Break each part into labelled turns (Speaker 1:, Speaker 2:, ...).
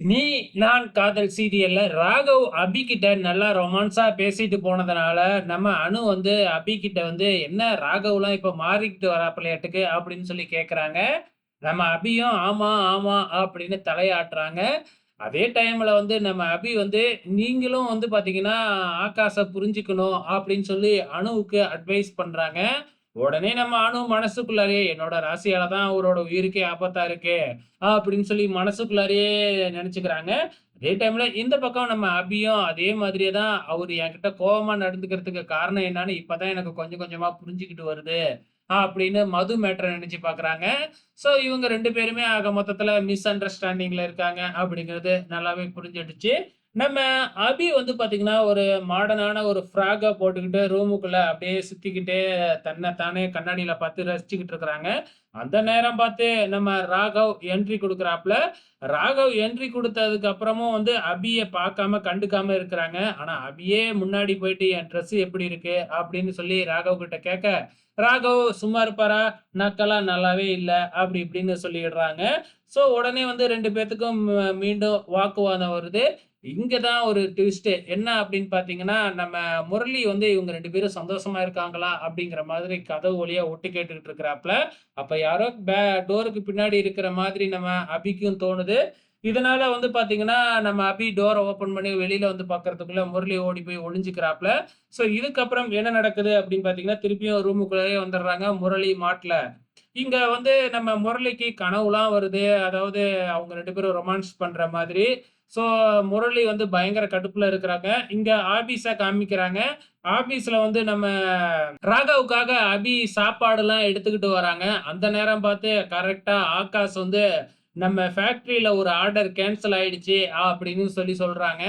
Speaker 1: நீ நான் காதல் சீரியல்ல ராகவ் அபி கிட்ட நல்லா ரொமான்ஸா பேசிட்டு போனதுனால நம்ம அனு வந்து அபி கிட்ட வந்து என்ன ராகவ்லாம் இப்ப மாறிக்கிட்டு வராப்பிள்ளையாட்டுக்கு அப்படின்னு சொல்லி கேக்குறாங்க. நம்ம அபியும் ஆமா ஆமா அப்படின்னு தலையாட்டுறாங்க. அதே டைம்ல வந்து நம்ம அபி வந்து நீங்களும் வந்து பாத்தீங்கன்னா ஆகாச புரிஞ்சுக்கணும் அப்படின்னு சொல்லி அணுவுக்கு அட்வைஸ் பண்றாங்க. உடனே நம்ம அணு மனசுக்குள்ளாரே என்னோட ராசியால தான் அவரோட உயிருக்கே ஆபத்தா இருக்கு அப்படின்னு சொல்லி மனசுக்குள்ளாரே நினைச்சுக்கிறாங்க. அதே டைம்ல இந்த பக்கம் நம்ம அபியும் அதே மாதிரியே தான் அவர் என்கிட்ட கோவமா நடந்துக்கிறதுக்கு காரணம் என்னன்னு இப்பதான் எனக்கு கொஞ்சம் கொஞ்சமா புரிஞ்சுக்கிட்டு வருது அப்படின்னு மது மேட்டரை நினைச்சு பாக்குறாங்க. சோ இவங்க ரெண்டு பேருமே ஆக மொத்தத்துல மிஸ் அண்டர்ஸ்டாண்டிங்ல இருக்காங்க அப்படிங்கிறது நல்லாவே புரிஞ்சிடுச்சு. நம்ம அபி வந்து பாத்தீங்கன்னா, ஒரு மாடர்னான ஒரு ஃப்ராகா போட்டுக்கிட்டு ரூமுக்குள்ள அப்படியே சுத்திக்கிட்டே தன்னை தானே கண்ணாடியில பார்த்து ரசிச்சுக்கிட்டு இருக்கிறாங்க. அந்த நேரம் பார்த்து நம்ம ராகவ் என்ட்ரி கொடுக்குறாப்புல ராகவ் என்ட்ரி கொடுத்ததுக்கு அப்புறமும் வந்து அபியை பார்க்காம, கண்டுக்காம இருக்கிறாங்க. ஆனா அபியே முன்னாடி போயிட்டு "என் ட்ரெஸ் எப்படி இருக்கு?" அப்படின்னு சொல்லி ராகவ் கிட்ட கேட்க, ராகவ் சும்மா இருப்பாரா? நக்கெல்லாம் நல்லாவே இல்லை அப்படி இப்படின்னு சொல்லிடுறாங்க. ஸோ உடனே வந்து ரெண்டு பேர்த்துக்கும் மீண்டும் வாக்குவாதம் வருது. இங்கே தான் ஒரு ட்விஸ்ட்டு. என்ன அப்படின்னு பார்த்தீங்கன்னா, நம்ம முரளி வந்து இவங்க ரெண்டு பேரும் சந்தோஷமா இருக்காங்களா? அப்படிங்கிற மாதிரி கதவு வழியாக ஒட்டு கேட்டுக்கிட்டு இருக்கிறாப்புல. அப்போ யாரோ பே டோருக்கு பின்னாடி இருக்கிற மாதிரி நம்ம அபிக்கும் தோணுது. இதனால வந்து பாத்தீங்கன்னா நம்ம அபி டோரை ஓப்பன் பண்ணி வெளியில வந்து பாக்குறதுக்குள்ள முரளி ஓடி போய் ஒளிஞ்சுக்கிறாப்ல ஸோ இதுக்கப்புறம் என்ன நடக்குது அப்படின்னு பார்த்தீங்கன்னா, திருப்பியும் ரூமுக்குள்ளேயே வந்துடுறாங்க முரளி மாட்டில் இங்க வந்து நம்ம முரளிக்கு கனவுலாம் வருது. அதாவது அவங்க ரெண்டு பேரும் ரொமான்ஸ் பண்ற மாதிரி. ஸோ முரளி வந்து பயங்கர கடுப்புல இருக்கிறாங்க. இங்க ஆபீஸா காமிக்கிறாங்க. ஆபீஸ்ல வந்து நம்ம ராகவுக்காக அபி சாப்பாடுலாம் எடுத்துக்கிட்டு வராங்க. அந்த நேரம் பார்த்து கரெக்டா ஆகாஷ் வந்து நம்ம ஃபேக்ட்ரியில் ஒரு ஆர்டர் கேன்சல் ஆயிடுச்சு அப்படின்னு சொல்லி சொல்கிறாங்க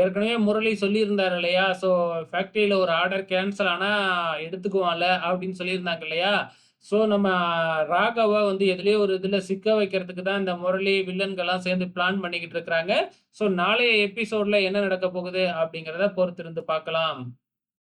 Speaker 1: ஏற்கனவே முரளி சொல்லியிருந்தார் இல்லையா? ஸோ ஃபேக்ட்ரியில் ஒரு ஆர்டர் கேன்சல் ஆனால் எடுத்துக்குவான்ல அப்படின்னு சொல்லியிருந்தாங்க இல்லையா? ஸோ நம்ம ராகவை வந்து எதுலயோ ஒரு இதில் சிக்க வைக்கிறதுக்கு தான் இந்த முரளி, வில்லன்கள்லாம் சேர்ந்து பிளான் பண்ணிக்கிட்டு இருக்கிறாங்க. ஸோ நாளைய எபிசோடில் என்ன நடக்கப் போகுது அப்படிங்கிறத பொறுத்திருந்து பார்க்கலாம்.